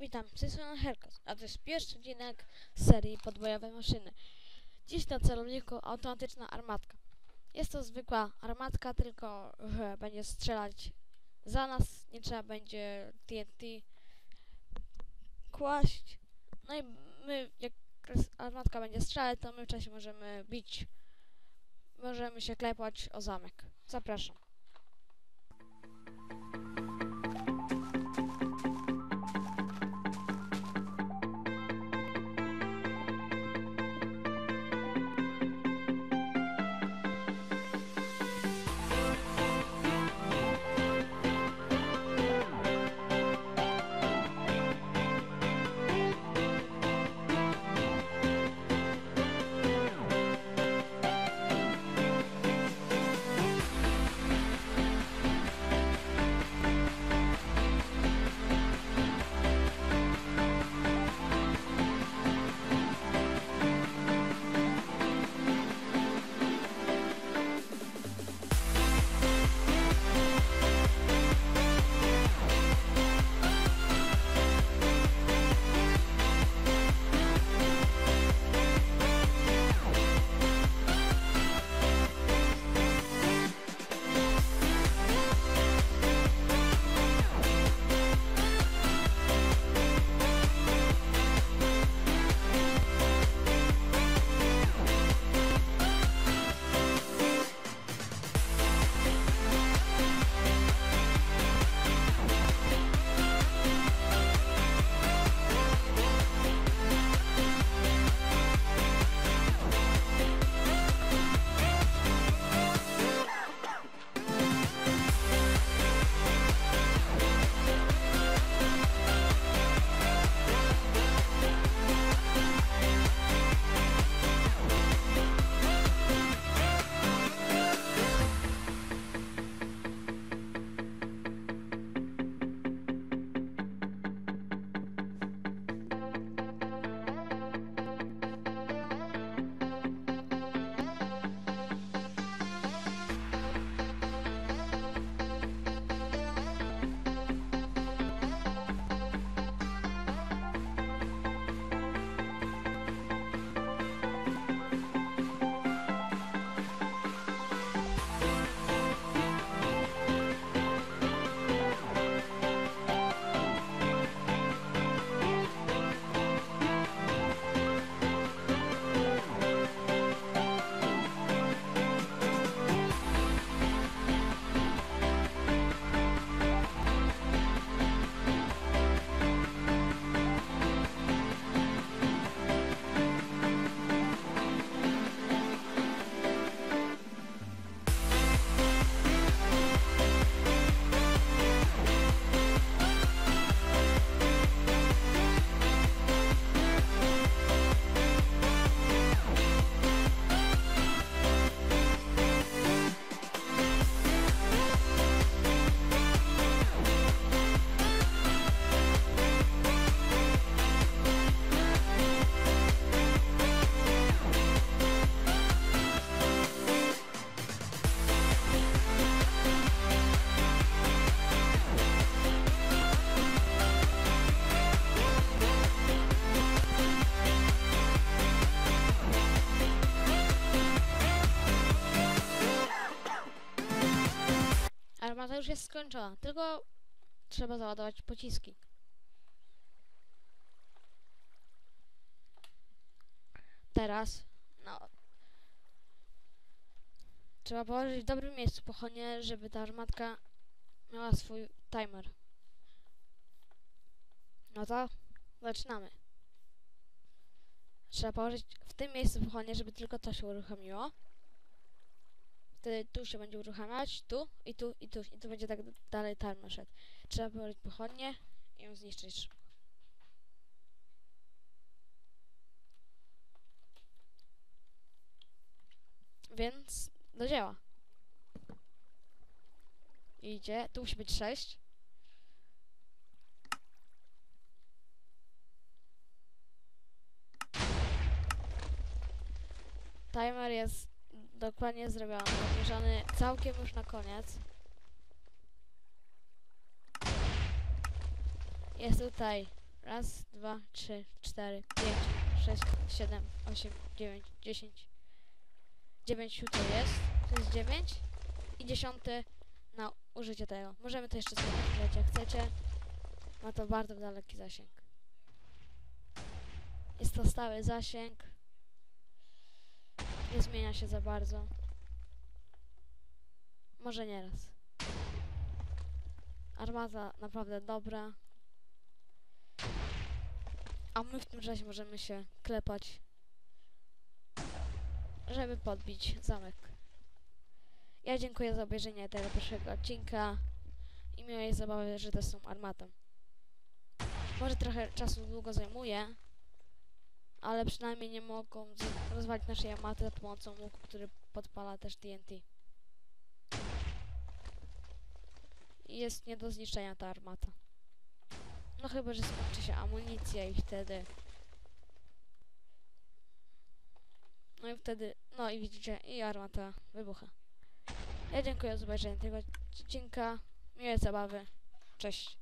Witam, z tej Herkos, a to jest pierwszy odcinek serii podbojowe maszyny. Dziś na celowniku automatyczna armatka. Jest to zwykła armatka, tylko że będzie strzelać za nas, nie trzeba będzie TNT kłaść. No i my, jak armatka będzie strzelać, to my w czasie możemy bić, możemy się klepać o zamek. Zapraszam. Armata już jest skończona, tylko trzeba załadować pociski. Teraz, no, trzeba położyć w dobrym miejscu pochodnie, żeby ta armatka miała swój timer. No to zaczynamy. Trzeba położyć w tym miejscu pochodnie, żeby tylko to się uruchomiło. Wtedy tu się będzie uruchamiać, tu i tu i tu i tu będzie tak dalej timer szedł. Trzeba położyć pochodnie i ją zniszczyć. Więc do dzieła. Idzie, tu musi być 6. Timer jest dokładnie zrobiony, zamierzony całkiem już na koniec. Jest tutaj Raz, dwa, trzy, cztery, pięć, sześć, siedem, osiem, dziewięć, dziesięć. Dziewięć to jest. To jest dziewięć. I dziesiąty na użycie tego. Możemy to jeszcze sprawdzić, jak chcecie. Ma to bardzo daleki zasięg. Jest to stały zasięg. Nie zmienia się za bardzo. Może nieraz. Armata naprawdę dobra. A my w tym czasie możemy się klepać, żeby podbić zamek. Ja dziękuję za obejrzenie tego pierwszego odcinka i miłej zabawy, że to są armatą. Może trochę czasu długo zajmuje, ale przynajmniej nie mogą rozwalić naszej armaty za pomocą łuku, który podpala też TNT. Jest nie do zniszczenia ta armata. No chyba, że skończy się amunicja i wtedy... No i wtedy... No i widzicie, i armata wybucha. Ja dziękuję za obejrzenie tego odcinka. Miłej zabawy. Cześć.